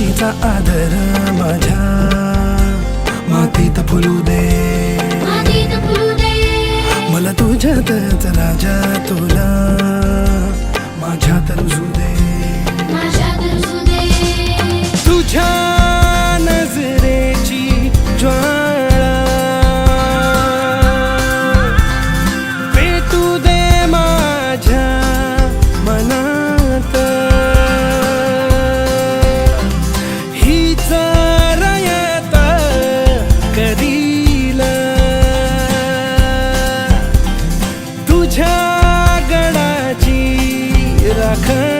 मातीचा आदर माझ्या. मातीत फुलू दे. occur